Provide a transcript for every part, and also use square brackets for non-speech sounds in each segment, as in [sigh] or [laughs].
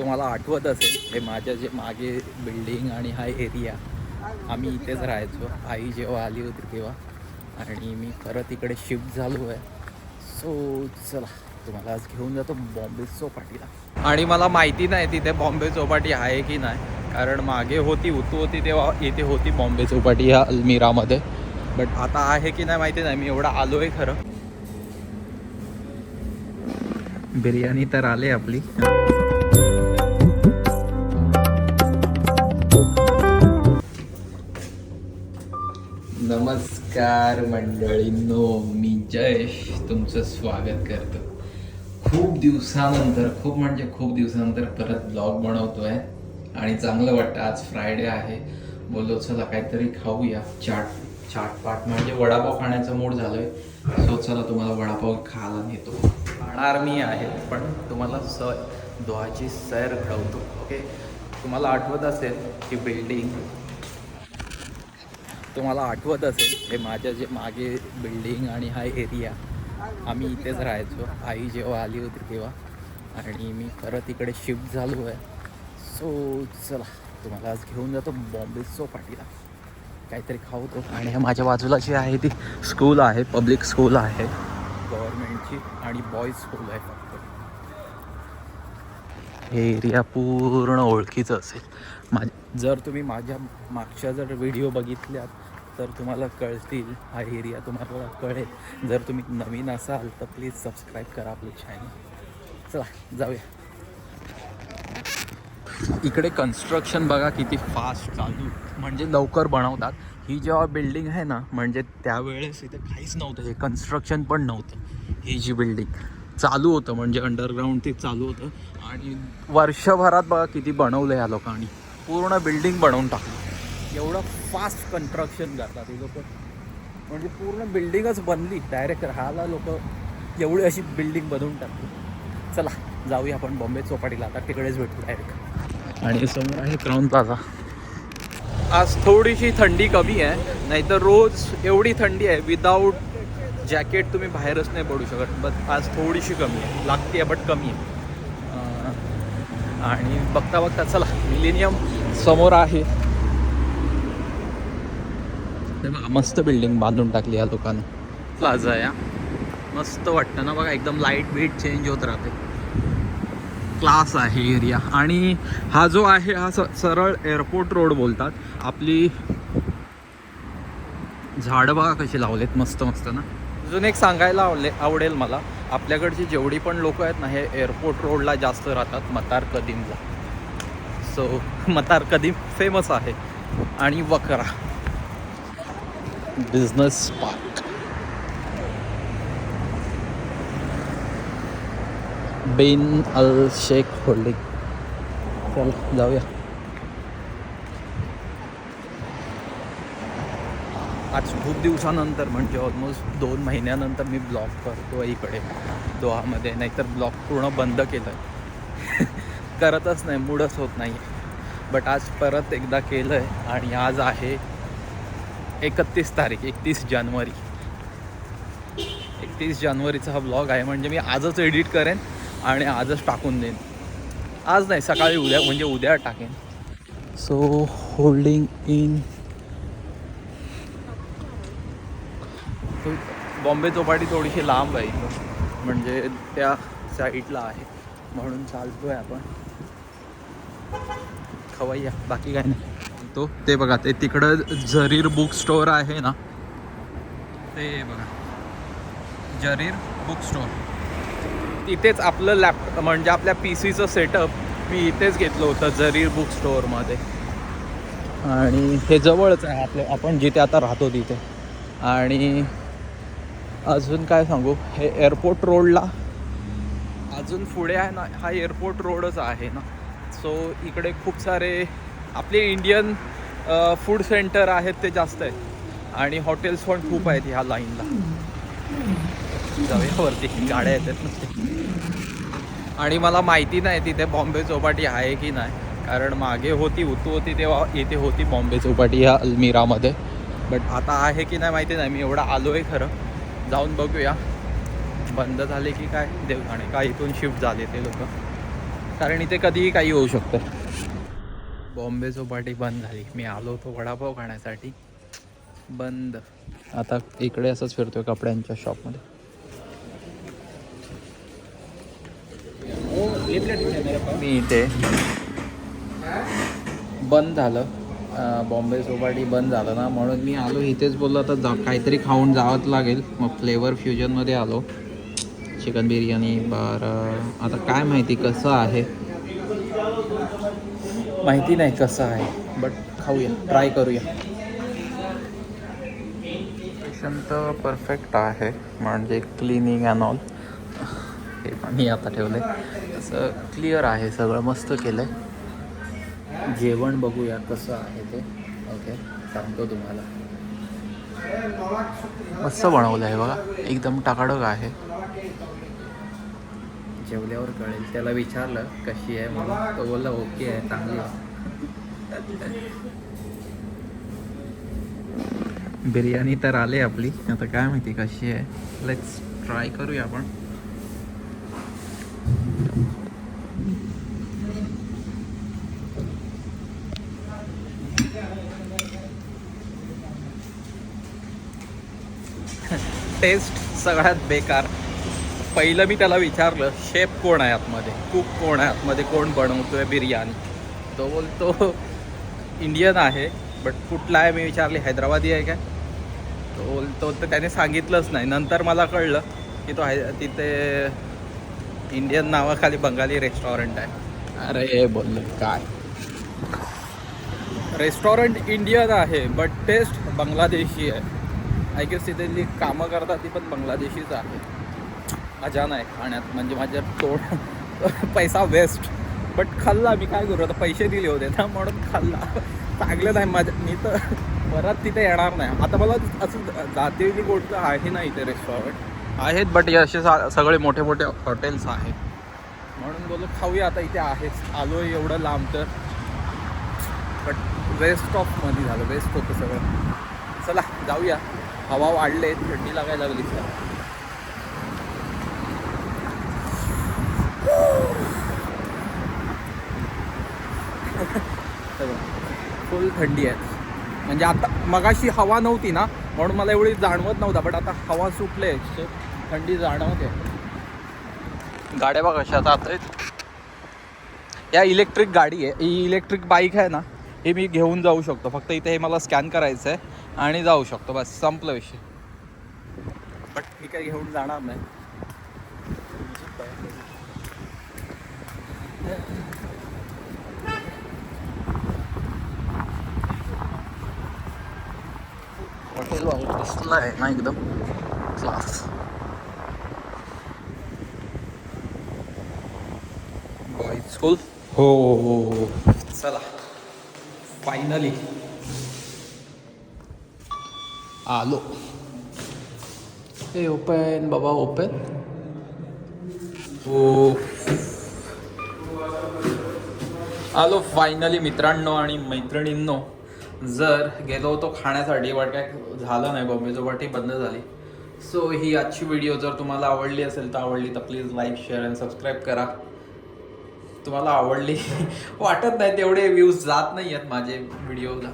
तुम्हाला आठवत असेल हे माझ्या जे मागे बिल्डिंग आणि हा एरिया आम्ही इथेच राहायचो. आई जेव्हा आली होती तेव्हा. आणि मी परत इकडे शिफ्ट झालो आहे. सो चला तुम्हाला आज घेऊन जातो बॉम्बे चौपाटीला. आणि मला माहिती नाही तिथे बॉम्बे चौपाटी आहे की नाही. कारण मागे होती उतू होती तेव्हा इथे होती बॉम्बे चौपाटी ह्या अल्मिरामध्ये. बट आता आहे की नाही माहिती नाही मी एवढा आलो आहे खरं. बिर्याणी तर आले आपली. नमस्कार मंडळींनो मी जयश तुमचं स्वागत करतो. खूप दिवसानंतर खूप म्हणजे खूप दिवसानंतर परत ब्लॉग बनवतोय आणि चांगलं वाटतं आज फ्रायडे आहे. बोललो चला काहीतरी खाऊया. चाट चाट पाट म्हणजे वडापाव खाण्याचा मूड झालोय. सो चला तुम्हाला वडापाव खायला नेतो. खाणार मी आहे पण तुम्हाला स दोहाची सैर घडवतो ओके तुम्हाला आठवत असेल की बिल्डिंग तुम्हाला आठवत असेल हे माझ्या जे मागे बिल्डिंग आणि हा एरिया आम्ही इथेच राहायचो. आई जेव्हा आली होती तेव्हा. आणि मी परत इकडे शिफ्ट झालो आहे. सो चला तुम्हाला आज घेऊन जातो बॉम्बे चौपाटीला. काहीतरी खावतो आणि माझ्या बाजूला जी आहे ती स्कूल आहे पब्लिक स्कूल आहे. गव्हर्मेंटची आणि बॉईज स्कूल आहे फक्त. हे एरिया पूर्ण ओळखीचं असेल. माझ्या जर तुम्ही माझ्या मागच्या जर व्हिडिओ बघितल्यात तर तुम्हाला कळतील हा एरिया तुम्हाला कळेल. जर तुम्ही नवीन असाल तर प्लीज सबस्क्राईब करा आपली चॅनल चला जाऊया. इकडे कन्स्ट्रक्शन बघा किती फास्ट चालू. म्हणजे लवकर बनवतात. ही जेव्हा बिल्डिंग आहे ना म्हणजे त्यावेळेस इथे काहीच नव्हतं. हे कन्स्ट्रक्शन पण नव्हतं. ही जी बिल्डिंग चालू होतं म्हणजे अंडरग्राऊंड ते चालू होतं. आणि वर्षभरात बघा किती बनवलं ह्या लोकांनी. पूर्ण बिल्डिंग बनवून टाकली. एवढं फास्ट कन्स्ट्रक्शन करतात हे लोक. म्हणजे पूर्ण बिल्डिंगच बनली डायरेक्ट राहायला लोक एवढी अशी बिल्डिंग बनवून टाकली. चला जाऊया आपण बॉम्बे चौपाटीला. आता तिकडेच भेटू डायरेक्ट आणि समोर आहे क्राऊन प्लाझा आज थोडीशी थंडी कमी आहे नाहीतर रोज एवढी थंडी आहे विदाऊट जॅकेट तुम्ही बाहेरच नाही पडू शकत. बट आज थोडीशी कमी आहे लागते बट कमी आहे. आणि बघता बघता चला मिलेनियम समोर आहे. ते बघा मस्त बिल्डिंग बांधून टाकली या दुकान प्लाझा या मस्त वाटतं ना बघा एकदम लाइट वेट चेंज होत राहते. क्लास आहे एरिया आणि हा जो आहे हा स सरळ एअरपोर्ट रोड बोलतात. आपली झाडं बघा कशी लावलेत मस्त मस्त ना. अजून एक सांगायला आवडले आवडेल मला आपल्याकडची जेवढी पण लोक आहेत ना हे एअरपोर्ट रोडला जास्त राहतात मतार कदीमला. सो मतार कदीम फेमस आहे. आणि Wakra business park Bin Al Sheikh holding चल जाऊया आज खूप दिवसानंतर म्हणजे ऑलमोस्ट दोन महिन्यानंतर मी ब्लॉग करतो इकडे दोहामध्ये. नाहीतर ब्लॉग पूर्ण बंद केलं आहे [laughs] करतच नाही मूडच होत नाही बट आज परत एकदा केलं आहे आणि आज आहे एकतीस तारीख एकतीस जानेवारी. एकतीस जानेवारीचा हा ब्लॉग आहे म्हणजे मी आजच एडिट करेन आणि आजच टाकून देईन. आज नाही सकाळी उद्या म्हणजे उद्या टाकेन. So holding in Bombay Chowpatty थोडीशी लांब आहे म्हणजे त्या साईडला आहे. म्हणून चालतो आहे आपण. खवय्या बाकी काय नाही. तो ते बघा ते तिकडं जरीर बुक स्टोअर आहे ना. ते बघा. Jarir book store. इथेच आपलं लॅप म्हणजे आपल्या पी सीचं सेटअप मी इथेच घेतलं होतं जरीर बुक स्टोअरमध्ये आणि हे जवळच आहे आपलं आपण जिथे आता राहतो तिथे. आणि अजून काय सांगू हे एअरपोर्ट रोडला अजून पुढे आहे ना हा एअरपोर्ट रोडच आहे ना. सो इकडे खूप सारे आपले इंडियन फूड सेंटर आहेत ते जास्त आहेत. आणि हॉटेल्स पण खूप आहेत ह्या लाईनला जाऊया वरती. गाड्या येतात आणि मला माहिती नाही तिथे बॉम्बे चौपाटी आहे की नाही. कारण मागे होती उतू होती तेव्हा इथे होती बॉम्बे चौपाटी ह्या अल्मिरामध्ये. बट आता आहे की नाही माहिती नाही. मी एवढा आलो आहे खरं. जाऊन बघूया. बंद झाले की काय? देवघाणे. का इथून शिफ्ट झाले ते लोक? कारण इथे कधीही काही होऊ शकतं. बॉम्बे चौपाटी बंद झाली. मी आलो होतो वडापाव खाण्यासाठी. बंद. आता इकडे असंच फिरतोय कपड्यांच्या शॉपमध्ये. मी इथे बंद झालं. बॉम्बे चौपाटी बंद झालं ना म्हणून मी आलो. इथेच बोललो आता जा काहीतरी खाऊन जावंच लागेल. मग फ्लेवर फ्युजनमध्ये आलो. चिकन बिर्याणी बरं. आता काय माहिती कसं आहे? माहिती नाही कसं आहे बट खाऊया ट्राय करूया. पेशंट परफेक्ट आहे म्हणजे क्लिनिंग अँड ऑल हे पण मी आता ठेवलं आहे असं क्लिअर आहे सगळं मस्त केलं आहे जेवण बघूया कसं आहे ते. ओके सांगतो तुम्हाला. मस्त बनवलं आहे बघा. एकदम टाकाडक आहे. जेवल्यावर कळेल. त्याला विचारलं कशी आहे? म्हणून. तो बोलला ओके आहे चांगली आहे. बिर्याणी तर आली आपली. आता काय माहिती कशी आहे. लेट्स ट्राय करूया आपण. [laughs] टेस्ट सगळ्यात बेकार. पहिलं मी त्याला विचारलं शेफ कोण आहे आतमध्ये? कुक कोण आहे? आतमध्ये कोण बनवतोय बिर्याणी? तो बोलतो इंडियन आहे बट कुठला आहे? मी विचारली हैदराबादी आहे काय? तो बोलतो तर त्याने सांगितलंच नाही. नंतर मला कळलं की तो है तिथे इंडियन नावाखाली बंगाली रेस्टॉरंट आहे. अरे बोललो काय? रेस्टॉरंट इंडियन आहे बट टेस्ट बांगलादेशी आहे. आय गेस तिथे जी कामं करतात ती पण बांगलादेशीच आहे. अजान आहे खाण्यात म्हणजे माझ्या तोड पैसा वेस्ट बट खाल्ला मी काय करू? आता पैसे दिले होते ना म्हणून खाल्ला. चांगलं नाही माझ्या मी तर परत तिथे येणार नाही. आता मला असं जातीची गोष्ट आहे ना इथे रेस्टॉरंट आहेत बट हे असे सा- सगळे मोठे मोठे हॉटेल्स आहेत. म्हणून बोललो खाऊया आता इथे आहेच. आलो आहे एवढं लांब तर. बट वेस्ट ऑफमध्ये झालं. वेस्ट होतं सगळं. चला जाऊया. हवा वाढले थंडी लागायला लागली. फुल थंडी आहे. म्हणजे आता मगाशी हवा नव्हती ना म्हणून मला एवढी जाणवत नव्हता बट आता हवा सुटले थंडी जाणवते. गाड्या बघ कशा जात आहेत. या इलेक्ट्रिक गाडी आहे. ही इलेक्ट्रिक बाईक आहे ना हे मी घेऊन जाऊ शकतो. फक्त इथे हे मला स्कॅन करायचं आहे आणि जाऊ शकतो. बस संपलं विषय. बट मी काही घेऊन जाणार नाही. हॉटेल कसलं आहे ना एकदम क्लास बॉईज स्कूल हो हो हो चला फायनली आलो हे ओपन बाबा ओपन हो आलो फायनली मित्रांनो आणि मैत्रिणींनो. जर गेलो होतो खाण्यासाठी बट काय झालं नाही बॉम्बे ही बंद झाली. सो ही आजची व्हिडिओ जर तुम्हाला आवडली असेल तर आवडली तर प्लीज लाईक शेअर आणि सबस्क्राईब करा. तुम्हाला आवडली [laughs] वाटत नाही तेवढे व्ह्यूज जात नाही आहेत माझे व्हिडिओला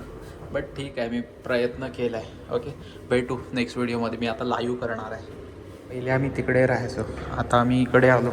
बट ठीक आहे मी प्रयत्न केला आहे ओके भेटू नेक्स्ट व्हिडिओमध्ये मी आता लाईव्ह करणार आहे. पहिले आम्ही तिकडे राहायचो. आता आम्ही इकडे आलो.